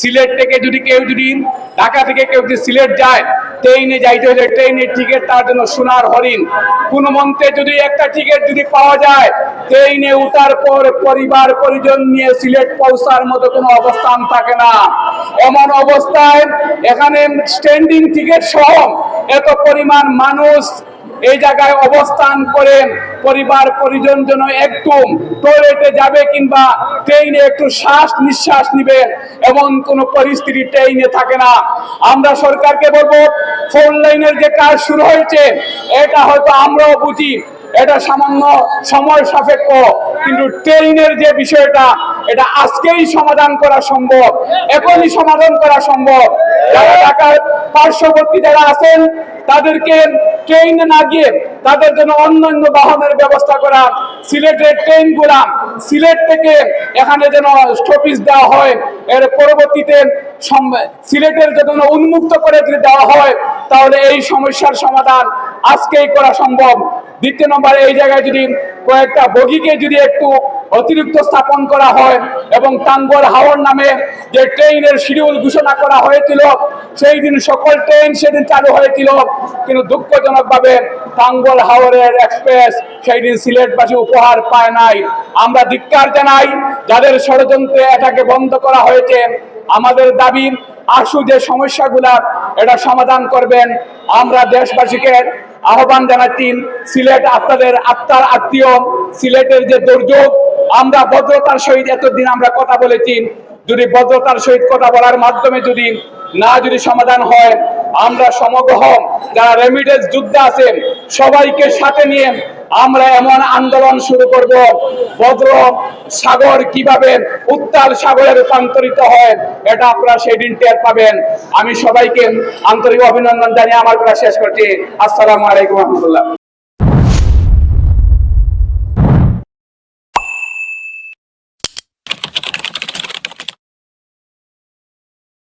সিলেট থেকে যদি কেউ যদি ঢাকা থেকে কেউ যদি সিলেট যায়, ট্রেনে যাইতে হলে ট্রেনের টিকিট তার জন্য সোনার হরিণ। কোন মন্ত্রে যদি একটা টিকিট যদি পাওয়া যায়, ট্রেনে উঠার পর পরিবার পরিজন নিয়ে সিলেট পৌঁছার মতো কোনো অবস্থান থাকে না। এমন অবস্থায় এখানে স্ট্যান্ডিং টিকিট সহ এত পরিমাণ মানুষ এই জায়গায় অবস্থান করেন। পরিবার, পরিজন যেন একটু টয়লেটে যাবে কিংবা ট্রেনে একটু শ্বাস নিঃশ্বাস নিবে এমন কোন পরিস্থিতি ট্রেনে থাকে না। আমরা সরকারকে বলব ফোন লাইনের যে কাজ শুরু হয়েছে, এটা হয়তো আমরাও বুঝি, এটা সামান্য সময় সাপেক্ষ, কিন্তু ট্রেনের যে বিষয়টা, এটা আজকেই সমাধান করা সম্ভব, এখনই সমাধান করা সম্ভব। যারা ঢাকার পার্শ্ববর্তী যারা আছেন, তাদেরকে ট্রেনে না গিয়ে তাদের জন্য অন্যান্য বাহনের ব্যবস্থা করা, সিলেটের ট্রেনগুলা সিলেট থেকে এখানে যেন স্টপিস দেওয়া হয়, এর পরবর্তীতে সিলেটের জন্য উন্মুক্ত করে যদি দেওয়া হয়, তাহলে এই সমস্যার সমাধান আজকেই করা সম্ভব। দ্বিতীয় নম্বরে এই জায়গায় যদি কয়েকটা বগিকে যদি একটু অতিরিক্ত স্থাপন করা হয় এবং টাঙ্গর হাওয়ার নামে যে ট্রেনের শিডিউল ঘোষণা করা হয়েছিল, সেই দিন সকল ট্রেন সেদিন চালু হয়েছিল। কিন্তু দুঃখজনকভাবে টাঙ্গর হাওরের এক্সপ্রেস সেই দিন সিলেটবাসী উপহার পায় নাই। আমরা ধিক্কার জানাই, যাদের ষড়যন্ত্রে এটাকে বন্ধ করা হয়েছে, আমাদের দাবি আশু যে সমস্যাগুলা, এটা সমাধান করবেন। আমরা দেশবাসীকে আহ্বান জানাচ্ছি, সিলেট আপনাদের আত্মার আত্মীয়, সিলেটের যে দুর্যোগ আমরা ভদ্রতার সহিত এতদিন আমরা কথা বলেছি। যদি ভদ্রতার সহিত কথা বলার মাধ্যমে যদি না যদি সমাধান হয়, আমরা সমগ্র যারা রেমিডেন্স যুদ্ধ আছেন, সবাইকে সাথে নিয়ে আমরা এমন আন্দোলন শুরু করব। ভদ্র সাগর কীভাবে উত্তাল সাগরে রূপান্তরিত হয়, এটা আপনারা সেই দিন টের পাবেন। আমি সবাইকে আন্তরিক অভিনন্দন জানিয়ে আমার কথা শেষ করছি। আসসালামু আলাইকুম রহমতুল্লাহ।